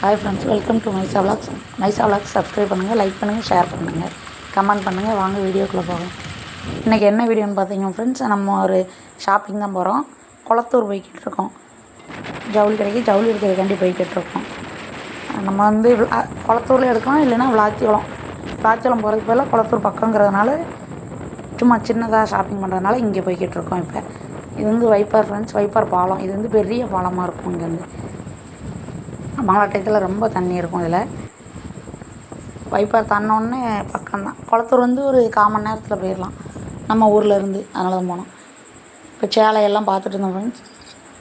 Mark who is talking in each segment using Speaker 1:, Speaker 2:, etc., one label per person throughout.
Speaker 1: Hi friends welcome to Maisa vlogs Maisa vlogs subscribe பண்ணுங்கள் like பண்ணுங்கள் share பண்ணுங்கள் comment பண்ணுங்கள் வாங்க வீடியோக்குள்ளே போகலாம் இன்றைக்கி என்ன வீடியோன்னு பார்த்தீங்க ஃப்ரெண்ட்ஸ் நம்ம ஒரு ஷாப்பிங் தான் போகிறோம் குளத்தூர் போய்கிட்டு இருக்கோம். ஜவுளி கடைக்கு ஜவுளி எடுக்கிறதுக்காண்டி போய்கிட்டு இருக்கோம். நம்ம வந்து குளத்தூரில் எடுக்கலாம் இல்லைன்னா விளாத்திக்குளம் விளாத்திக்குளம் போகிறதுக்கு பதிலாக குளத்தூர் பக்கங்கிறதுனால சும்மா சின்னதாக ஷாப்பிங் பண்ணுறதுனால இங்கே போய்கிட்டு இருக்கோம் இப்போ. இது வந்து வைப்பார் ஃப்ரெண்ட்ஸ் வைப்பார் பாலம். இது வந்து பெரிய பாலமாக இருக்கும் இங்கேருந்து மழை டயத்தில் ரொம்ப தண்ணி இருக்கும் இதில். வைப்பார் தாண்டினோடனே பக்கம்தான். குளத்தூர் வந்து ஒரு கால் மணி நேரத்தில் போயிடலாம் நம்ம ஊரில் இருந்து அதனால தான் போனோம். இப்போ சேலையெல்லாம் பார்த்துட்டு இருந்தோம் ஃப்ரெண்ட்ஸ்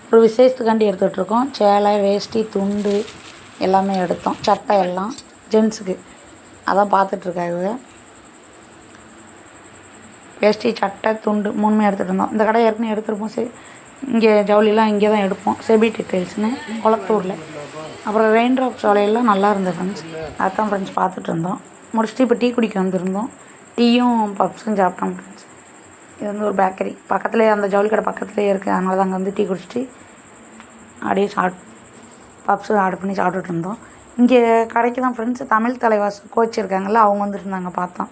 Speaker 1: ஒரு விசேஷத்துக்காண்டி எடுத்துகிட்டு இருக்கோம். சேலை வேஷ்டி துண்டு எல்லாமே எடுத்தோம். சட்டை எல்லாம் ஜென்ஸுக்கு. அதான் பார்த்துட்ருக்காங்க வேஷ்டி சட்டை துண்டு மூணுமே எடுத்துகிட்டு இருந்தோம். இந்த கடை ஏற்கனவே எடுத்துருப்போம். சரி. இங்கே ஜவுளிலாம் இங்கே தான் எடுப்போம். செபி டெக்டைல்ஸ்னு கொளத்தூரில். அப்புறம் ரெயின் ட்ராப் சோலையெல்லாம் நல்லா இருந்தது ஃப்ரெண்ட்ஸ் அதான் ஃப்ரெண்ட்ஸ் பார்த்துட்டு இருந்தோம். முடிச்சுட்டு இப்போ டீ குடிக்க வந்திருந்தோம். டீயும் பப்ஸும் சாப்பிட்டோம் ஃப்ரெண்ட்ஸ் இது வந்து ஒரு பேக்கரி பக்கத்துலேயே அந்த ஜவுளி கடை பக்கத்துலேயே இருக்குது அதனால தான் அங்கே வந்து டீ குடிச்சிட்டு அப்படியே சாப்பிட் பப்ஸு ஆர்டர் பண்ணி சாப்பிட்டுட்டு இருந்தோம். இங்கே கடைக்கு தான் ஃப்ரெண்ட்ஸ் தமிழ் தலைவாஸ் கோச் இருக்காங்கல்ல அவங்க வந்துருந்தாங்க பார்த்தோம்.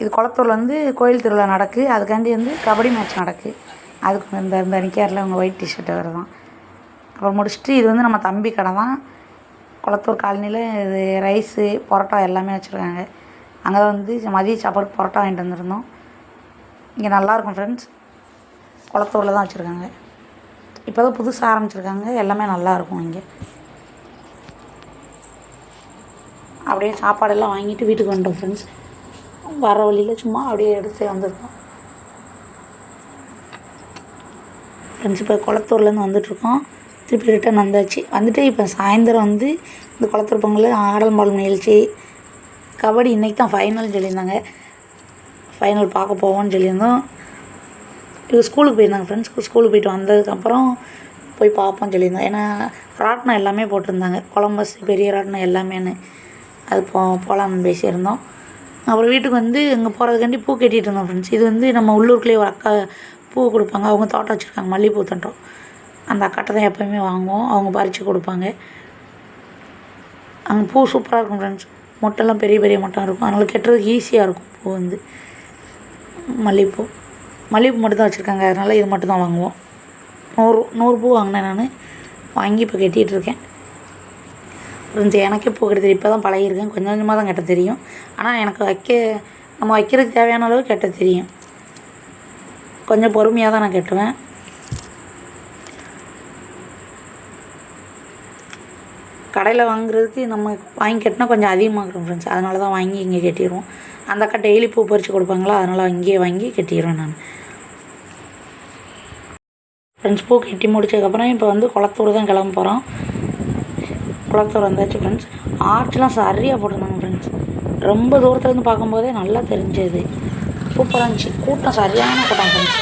Speaker 1: இது குளத்தூரில் வந்து கோயில் திருவிழா நடக்கு. அதுக்காண்டி வந்து கபடி மேட்ச் நடக்கு. அதுக்கு இந்த இந்த நிற்காரில் அவங்க ஒயிட் டிஷர்ட் வேறு அப்புறம் முடிச்சுட்டு இது வந்து நம்ம தம்பி கடை தான். குளத்தூர் காலனியில் இது ரைஸு பரோட்டா எல்லாமே வச்சுருக்காங்க. அங்கே தான் வந்து மதிய சாப்பாடு பரோட்டா வாங்கிட்டு வந்திருந்தோம். இங்கே நல்லாயிருக்கும் ஃப்ரெண்ட்ஸ் குளத்தூரில் தான் வச்சுருக்காங்க. இப்போ தான் புதுசாக ஆரம்பிச்சிருக்காங்க. எல்லாமே நல்லாயிருக்கும் இங்கே. அப்படியே சாப்பாடெல்லாம் வாங்கிட்டு வீட்டுக்கு வந்துட்டோம் ஃப்ரெண்ட்ஸ் வர வழியில் சும்மா அப்படியே எடுத்து வந்திருக்கோம். ஃப்ரெண்ட்ஸ் இப்போ குளத்தூர்லேருந்து வந்துட்ருக்கோம் திருப்பி ரிட்டன் வந்தாச்சு. வந்துட்டு இப்போ சாயந்தரம் வந்து இந்த குளத்தூர் பொங்கல் ஆடல் பாடல் நிகழ்ச்சி கபடி இன்றைக்கி தான் ஃபைனல் சொல்லியிருந்தாங்க. ஃபைனல் பார்க்க போவோம்னு சொல்லியிருந்தோம். இது ஸ்கூலுக்கு போயிருந்தாங்க ஃப்ரெண்ட்ஸ் ஸ்கூலுக்கு போயிட்டு வந்ததுக்கப்புறம் போய் பார்ப்போம்னு சொல்லியிருந்தோம். ஏன்னா ராட்டினம் எல்லாமே போட்டிருந்தாங்க. கொலம்பஸ் பெரிய ராட்டினம் எல்லாமேன்னு. அது போ போகலான்னு பேசியிருந்தோம். அப்புறம் வீட்டுக்கு வந்து இங்கே போகிறதுக்காண்டி பூ கட்டிகிட்டு இருந்தோம் ஃப்ரெண்ட்ஸ் இது வந்து நம்ம உள்ளூர்க்குள்ளேயே ஒரு அக்கா பூ கொடுப்பாங்க. அவங்க தோட்டம் வச்சுருக்காங்க. மல்லிகைப்பூ தோட்டம். அந்த அக்காட்ட தான் எப்போயுமே வாங்குவோம். அவங்க பறித்து கொடுப்பாங்க. அங்கே பூ சூப்பராக இருக்கும் ஃப்ரெண்ட்ஸ் மொட்டைலாம் பெரிய பெரிய மொட்டை இருக்கும். அதனால் கெட்டுறதுக்கு ஈஸியாக இருக்கும் பூ வந்து. மல்லிகைப்பூ மல்லிகைப்பூ மட்டும் தான் வச்சுருக்காங்க. அதனால் இது மட்டும் தான் வாங்குவோம். நூறு நூறு பூ வாங்கினேன் நான். வாங்கி இப்போ கட்டிகிட்டு இருக்கேன். ஃப்ரெண்ட்ஸ் எனக்கே பூ கட்ட தெரியும். இப்போ தான் பழகிருக்கேன் கொஞ்சம் கொஞ்சமாக தான் கட்ட தெரியும். ஆனால் எனக்கு வைக்க நம்ம வைக்கிறதுக்கு தேவையான அளவு கட்ட தெரியும். கொஞ்சம் பொறுமையாக தான் நான் கட்டுவேன். கடையில் வாங்குறதுக்கு நம்ம வாங்கி கட்டினா கொஞ்சம் அதிகமாக இருக்கும் ஃப்ரெண்ட்ஸ் அதனால தான் வாங்கி இங்கே கட்டிடுவோம். அந்த அக்கா டெய்லி பூ பறித்து கொடுப்பாங்களா? அதனால் இங்கேயே வாங்கி கட்டிடுவேன் நான். ஃப்ரெண்ட்ஸ் பூ கட்டி முடிச்சதுக்கப்புறம் இப்போ வந்து குளத்தூர் தான் கிளம்ப போகிறோம் குளத்தூர் வந்தாச்சு ஃப்ரெண்ட்ஸ் ஆர்ச்லாம் சரியாக போட்டிருந்தாங்க ஃப்ரெண்ட்ஸ் ரொம்ப தூரத்துலேருந்து பார்க்கும்போதே நல்லா தெரிஞ்சது. சூப்பராக இருந்துச்சு. கூட்டம் சரியான கூட்டம் ஃப்ரெண்ட்ஸ்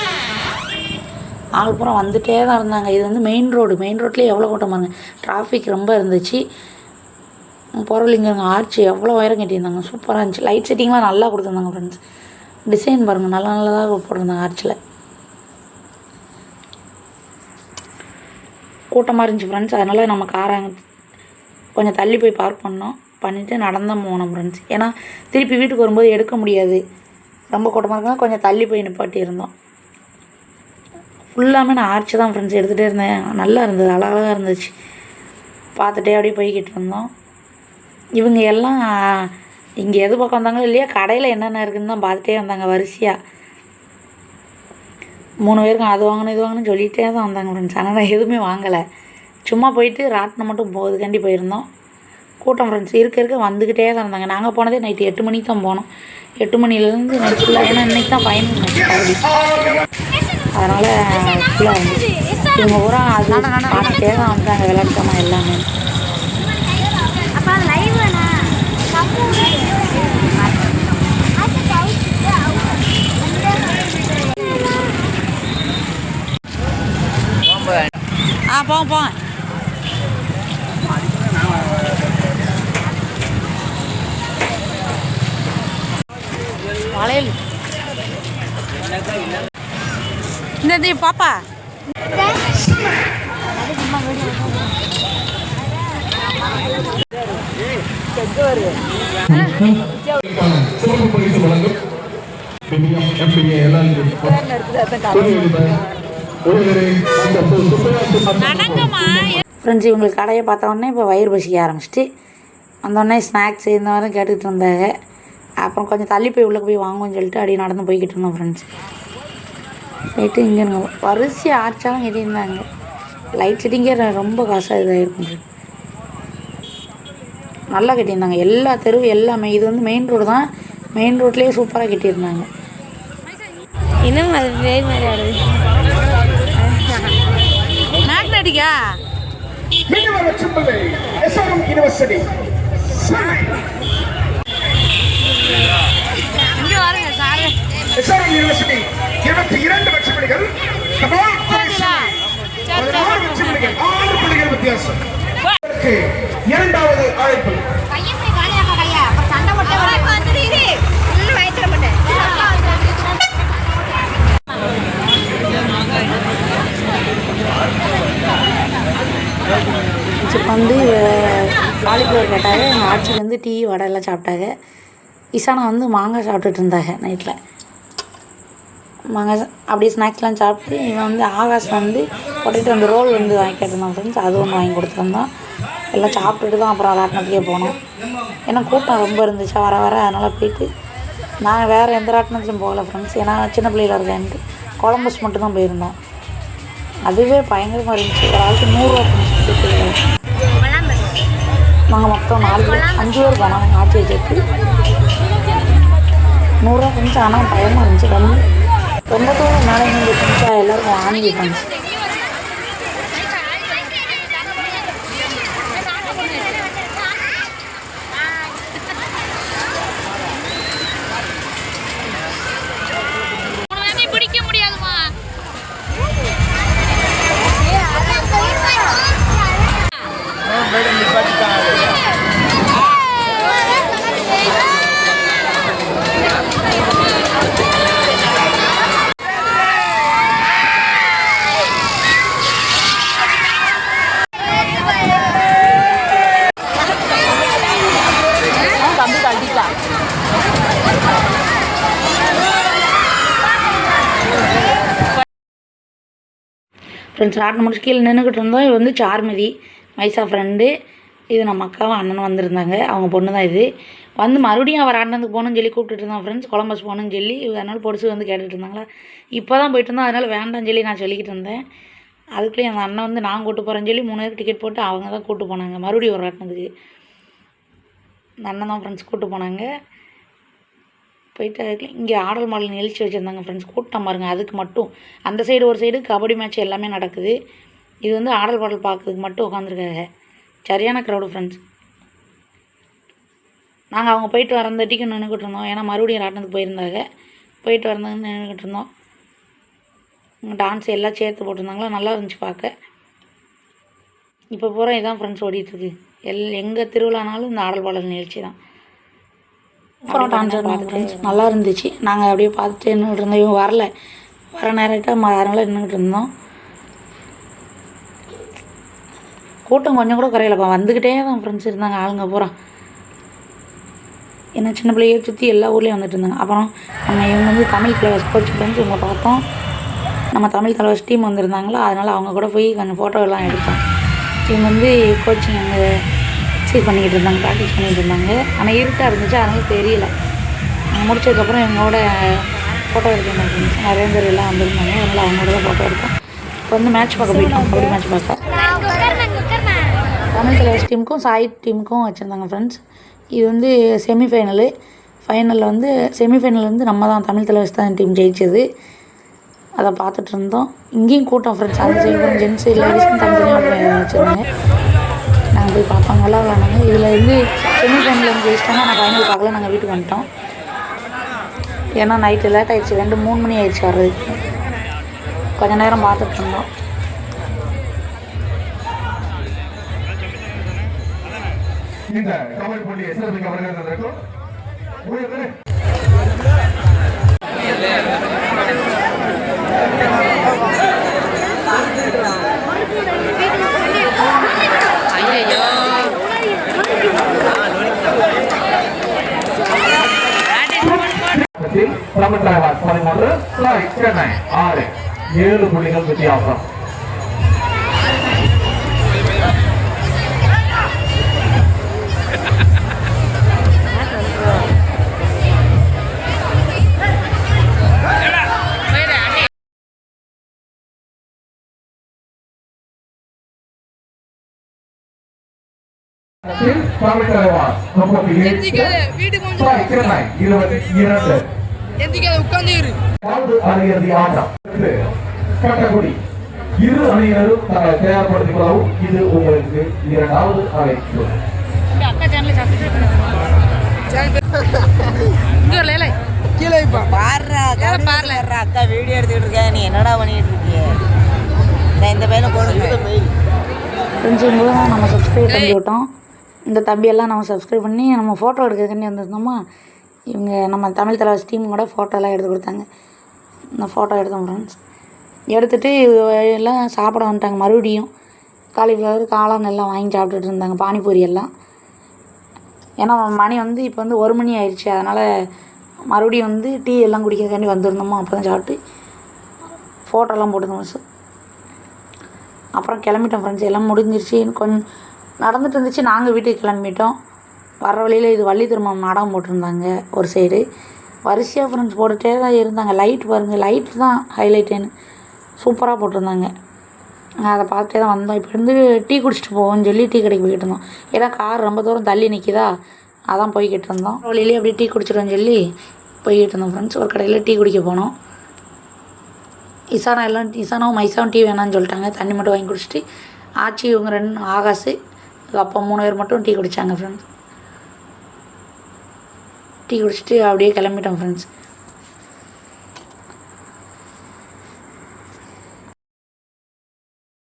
Speaker 1: ஆள் பூரா வந்துட்டே தான் இருந்தாங்க. இது வந்து மெயின் ரோடு மெயின் ரோட்லேயே எவ்வளோ கூட்டம் பாருங்க டிராஃபிக் ரொம்ப இருந்துச்சு. பொருளிங்க ஆர்ச்சி எவ்வளோ உயரம் கட்டியிருந்தாங்க. சூப்பராக இருந்துச்சு. லைட் செட்டிங்லாம் நல்லா கொடுத்துருந்தாங்க ஃப்ரெண்ட்ஸ் டிசைன் பாருங்கள் நல்லா நல்லதாக போட்டிருந்தாங்க ஆர்ச்சில். கூட்டமாக இருந்துச்சு ஃப்ரெண்ட்ஸ் அதனால் நம்ம காரை கொஞ்சம் தள்ளி போய் பார்க் பண்ணோம். பண்ணிவிட்டு நடந்தால் போனோம் ஃப்ரெண்ட்ஸ் ஏன்னா திருப்பி வீட்டுக்கு வரும்போது எடுக்க முடியாது. ரொம்ப கூட்டமாக இருந்தால் கொஞ்சம் தள்ளி போய் நிப்பாட்டி இருந்தோம். ஃபுல்லாமே நான் ஆர்ச்சி தான் ஃப்ரெண்ட்ஸ் எடுத்துகிட்டே இருந்தேன். நல்லா இருந்தது. அழகாக இருந்துச்சு. பார்த்துட்டே அப்படியே போய்கிட்டு இருந்தோம். இவங்க எல்லாம் இங்கே எது பக்கம் வந்தாங்களோ இல்லையா கடையில் என்னென்ன இருக்குன்னு தான் பார்த்துட்டே வந்தாங்க வரிசையாக மூணு பேருக்கும் அது வாங்கணும் இது வாங்கணும்னு சொல்லிகிட்டே தான் வந்தாங்க ஃப்ரெண்ட்ஸ் ஆனால் நான் எதுவுமே வாங்கலை. சும்மா போயிட்டு ராட்டினம் மட்டும் போகுதுக்காண்டி போயிருந்தோம். கூட்டம் ஃப்ரெண்ட்ஸ் இருக்க இருக்க வந்துக்கிட்டே தான் இருந்தாங்க. நாங்கள் போனதே நைட்டு எட்டு மணிக்கு தான் போனோம். எட்டு மணிலேருந்து நைட் ஃபுல்லாக ஏன்னா இன்றைக்கி தான் ஃபைனல் அதனால் ஃபுல்லாக இருந்துச்சு இவங்க பூரா அது பார்த்துட்டே தான் வந்தாங்க விளையாட்டுமா எல்லாமே.
Speaker 2: அப்பா லைவ்
Speaker 1: ஆ போங்க போங்க. இந்த பாப்பா?
Speaker 3: சிறப்பு பரிசு வழங்கும்
Speaker 1: ஃப்ரெண்ட்ஸ் இவங்களுக்கு கடையை பார்த்த உடனே இப்போ வயிறு பசிக்க ஆரம்பிச்சிட்டு வந்தோடனே ஸ்நாக்ஸ் இந்த மாதிரி கேட்டுக்கிட்டு இருந்தாங்க. அப்புறம் கொஞ்சம் தள்ளி போய் உள்ளே போய் வாங்குவோம்னு சொல்லிட்டு அப்படியே நடந்து போய்கிட்டு இருந்தோம் ஃப்ரெண்ட்ஸ் போயிட்டு இங்கே வரிசை ஆச்சாலும் கட்டியிருந்தாங்க லைட் செட்டிங்கே ரொம்ப காசாக இதாக இருக்கும் friends. நல்லா கட்டியிருந்தாங்க. எல்லா தெருவு எல்லாமே இது வந்து மெயின் ரோடு தான். மெயின் ரோட்லேயே சூப்பராக கட்டியிருந்தாங்க.
Speaker 2: இன்னும் அது பேய் மாதிரி ஆடுது?
Speaker 4: யூனிவர்சிட்டி
Speaker 1: இங்கே வாருங்க சாரு
Speaker 4: யூனிவர்சிட்டி இருபத்தி இரண்டு ஆறு புள்ளிகள் வித்தியாசம். இரண்டாவது அழைப்பு.
Speaker 1: வந்து காலிஃப்ளவர் கேட்டாங்க. எங்கள் ஆட்சியிலேருந்து டீ வடை எல்லாம் சாப்பிட்டாங்க. இசானா வந்து மாங்காய் சாப்பிட்டுட்டு இருந்தாங்க நைட்டில் மாங்காய் அப்படியே ஸ்நாக்ஸ்லாம் சாப்பிட்டு இவன் வந்து ஆகாஷ் வந்து பொட்டேட்டோ அந்த ரோல் வந்து வாங்கி கேட்டிருந்தான் ஃப்ரெண்ட்ஸ் அது ஒன்று வாங்கி கொடுத்துருந்தோம் எல்லாம் சாப்பிட்டுட்டு தான் அப்புறம் ராட்டினத்துக்கே போனோம். ஏன்னா கூட்டம் ரொம்ப இருந்துச்சு. வர வர அதனால் போயிட்டு நாங்கள் வேறு எந்த ராட்டினத்துலையும் போகல ஃப்ரெண்ட்ஸ் ஏன்னா சின்ன பிள்ளையில இருக்கேன்ட்டு கொலம்பஸ் மட்டும்தான் போயிருந்தோம். அதுவே பயங்கரமாக இருந்துச்சு. ஒரு ஆளுக்கு நூறுரூவா ஃப்ரெண்ட்ஸ் நாங்கள் மொத்தம் நாலு பேர் அஞ்சு பேர் போனோம். நாங்கள் ஆட்சியை சேர்த்து நூறுரூவா ஃப்ரெண்ட்ஸ் ஆனால் பயமாக இருந்துச்சு. ரொம்ப ரொம்ப தூரம் மேலே இருந்து எல்லாருக்கும் வாங்கி ஃப்ரெண்ட்ஸ் ஃப்ரெண்ட்ஸ் ராட்டினம் முடிச்சு கீழே நின்றுக்கிட்டு இருந்தோம். இது வந்து சார்மதி மைசா ஃப்ரெண்டு இது நம்ம அக்காவும் அண்ணனும் வந்திருந்தாங்க. அவங்க பொண்ணு தான் இது. வந்து மறுபடியும் அவர் ராட்டினத்துக்கு போகணும்னு சொல்லி கூப்பிட்டுட்டு இருந்தான் ஃப்ரெண்ட்ஸ் கொலம்பஸ் போகணும்னு சொல்லி அதனால பொடிச்சு வந்து கேட்டுட்டு இருந்தாங்களா? இப்போ தான் போயிட்டு இருந்தோம். அதனால் வேண்டாம்னு சொல்லி நான் சொல்லிக்கிட்டு இருந்தேன். அதுக்குள்ளேயும் அந்த அண்ணன் வந்து நான் கூட்டு போகிறேன்னு சொல்லி மூணு பேருக்கு டிக்கெட் போட்டு அவங்க தான் கூப்பிட்டு போனாங்க. மறுபடியும் ஒரு ஆட்டினதுக்கு அந்த அண்ணன் தான் ஃப்ரெண்ட்ஸ் கூட்டு போனாங்க. போயிட்டு அதுக்கு இங்கே ஆடல் மாடல் நிகழ்ச்சி வச்சுருந்தாங்க ஃப்ரெண்ட்ஸ் கூட்டம் பாருங்க அதுக்கு மட்டும். அந்த சைடு ஒரு சைடு கபடி மேட்ச் எல்லாமே நடக்குது. இது வந்து ஆடல் பாடல் பார்க்கறதுக்கு மட்டும் உட்காந்துருக்காங்க சரியான க்ரௌடு ஃப்ரெண்ட்ஸ் நாங்கள் அவங்க போயிட்டு வரந்தட்டிக்கு நின்றுக்கிட்டு இருந்தோம். ஏன்னா மறுபடியும் ராட்டினத்துக்கு போயிருந்தாங்க. போயிட்டு வரந்தது நின்றுக்கிட்டு இருந்தோம். டான்ஸ் எல்லாம் சேர்த்து போட்டிருந்தாங்களா? நல்லா இருந்துச்சு பார்க்க. இப்போ பூரா இதான் ஃப்ரெண்ட்ஸ் ஓடிட்டுருக்கு எல் எங்கே திருவிழானாலும் இந்த ஆடல் பாடல் நிகழ்ச்சி தான். அப்புறம் டான்ஸ் பார்த்துட்டு நல்லா இருந்துச்சு நாங்கள் அப்படியே பார்த்துட்டு நின்றுட்டு இருந்தோம். இவங்க வரல. வர நேரட்டாக அதனால் நின்றுட்டு இருந்தோம். கூட்டம் கொஞ்சம் கூட குறையலப்பா. வந்துக்கிட்டே தான் ஃப்ரெண்ட்ஸ் இருந்தாங்க. ஆளுங்க பூரா. ஏன்னா சின்ன பிள்ளைய சுற்றி எல்லா ஊர்லேயும் வந்துட்டு இருந்தாங்க. அப்புறம் நம்ம இவங்க வந்து தமிழ் தலைவர் கோச் ஃப்ரெண்ட்ஸ் இவங்க பார்த்தோம். நம்ம தமிழ் தலைவர் டீம் வந்திருந்தாங்களா? அதனால் அவங்க கூட போய் கொஞ்சம் ஃபோட்டோ எல்லாம் எடுத்தோம். இவங்க வந்து கோச்சிங் அங்கே எக்ஸசைஸ் பண்ணிக்கிட்டு இருந்தாங்க ப்ராக்டிஸ் பண்ணிகிட்டு இருந்தாங்க. ஆனால் இருட்டாக இருந்துச்சு அதனால தெரியல. முடிச்சதுக்கப்புறம் எங்களோட ஃபோட்டோ எடுத்திருந்தாங்க friends. நிறைய பேர் எல்லாம் வந்திருந்தாங்க. அதனால் அவங்களோட தான் ஃபோட்டோ எடுத்தோம். இப்போ வந்து மேட்ச் பார்க்க போயிட்டோம். கபடி மேட்ச் பார்க்க. தமிழ் தலைவர் டீமுக்கும் சாய் டீமுக்கும் வச்சுருந்தாங்க ஃப்ரெண்ட்ஸ் இது வந்து செமிஃபைனலு ஃபைனலில் வந்து செமிஃபைனல் வந்து நம்ம தான் தமிழ் தலைவர் தான் டீம் ஜெயிச்சது. அதை பார்த்துட்டு இருந்தோம். இங்கேயும் கூட்டம் ஃப்ரெண்ட்ஸ் அந்த சைடு ஜென்ஸ் லேடிஸ்க்கும் தனித்தனியாக வச்சுருந்தாங்க. நாங்கள் போய் பார்த்தோம் நல்லா விளாண்டாங்க இதில் வந்து செமிஃபைனல் வந்து ஜெயிச்சிட்டாங்க. ஆனால் ஃபைனல் பார்க்கல. நாங்கள் வீட்டுக்கு வந்துட்டோம். ஏன்னா நைட்டு லேட் ஆகிடுச்சு ரெண்டு மூணு மணி ஆயிடுச்சு வர்றதுக்கு. கொஞ்ச நேரம் பார்த்துட்டு இருந்தோம்.
Speaker 3: இந்த தமிழ் தலைவாஸ் பதிமூன்று சென்னை ஆறு ஏழு புள்ளிகள் வித்தியாசம் தமிழ் தலைவாஸ் முப்பத்தி ஆட்டம். கட்டக்குடி. இரு அணியினரும் தங்களை தயார்படுத்திக் கொள்ளவும் இது உங்களுக்கு இரண்டாவது அழைப்பு.
Speaker 1: அக்கா சேனலை சப்ஸ்கிரைப் இங்கே லேலை.
Speaker 5: பாருடா பாருல. அக்கா வீடியோ எடுத்துக்கிட்டு இருக்கேன் நீ என்னடா பண்ணிட்டு இருக்கிய? நான் இந்த பையனை போடுங்க
Speaker 1: இவங்க நம்ம சப்ஸ்கிரைப் பண்ணி விட்டோம் இந்த தம்பியெல்லாம் நம்ம சப்ஸ்கிரைப் பண்ணி நம்ம ஃபோட்டோ எடுக்கிறதுக்காண்டி வந்திருந்தோமா? இவங்க நம்ம தமிழ் தலைவர் டீம் கூட ஃபோட்டோலாம் எடுத்து கொடுத்தாங்க. இந்த ஃபோட்டோ எடுத்தோம் ஃப்ரெண்ட்ஸ் எடுத்துகிட்டு எல்லாம் சாப்பிட வந்துட்டாங்க. மறுபடியும் காலிஃப்ளவர் காளான் எல்லாம் வாங்கி சாப்பிட்டுட்டு இருந்தாங்க. பானிபூரி எல்லாம். ஏன்னா மணி வந்து இப்போ வந்து ஒரு மணி ஆயிடுச்சு. அதனால் மறுபடியும் வந்து டீ எல்லாம் குடிக்கிறதுக்காண்டி வந்திருந்தோமா? அப்போ தான் சாப்பிட்டு ஃபோட்டோலாம் போட்டுருந்தோம் சார் அப்புறம் கிளம்பிட்டோம் ஃப்ரெண்ட்ஸ் எல்லாம் முடிஞ்சிருச்சு. கொஞ்சம் நடந்துட்டு இருந்துச்சு. நாங்கள் வீட்டுக்கு கிளம்பிட்டோம். வர வழியில் இது வள்ளி திருமணம் நாடகம் போட்டிருந்தாங்க ஒரு சைடு வரிசையாக ஃப்ரெண்ட்ஸ் போட்டுகிட்டே தான் இருந்தாங்க. லைட் பாருங்கள் லைட் தான் ஹைலைட்டுன்னு சூப்பராக போட்டிருந்தாங்க. அதை பார்த்துட்டே தான் வந்தோம். இப்போ இருந்து டீ குடிச்சிட்டு போவோம்னு சொல்லி டீ கடைக்கு போய்கிட்டு இருந்தோம். ஏன்னா கார் ரொம்ப தூரம் தள்ளி நிற்கிதா அதான் போய்கிட்டு இருந்தோம். வழியிலே அப்படியே டீ குடிச்சிடுவோம்னு சொல்லி போய்கிட்டு இருந்தோம் ஃப்ரெண்ட்ஸ் ஒரு கடையில் டீ குடிக்க போனோம். இசானா எல்லாம் இசானாவும் மைசாவும் டீ வேணாம்னு சொல்லிட்டாங்க. தண்ணி மட்டும் வாங்கி குடிச்சிட்டு ஆச்சி இவங்க ரெண்டு ஆகாசு அப்போ மூணு பேர் மட்டும் டீ குடித்தாங்க ஃப்ரெண்ட்ஸ் டீ குடிச்சிட்டு அப்படியே கிளம்பிட்டோம் ஃப்ரெண்ட்ஸ்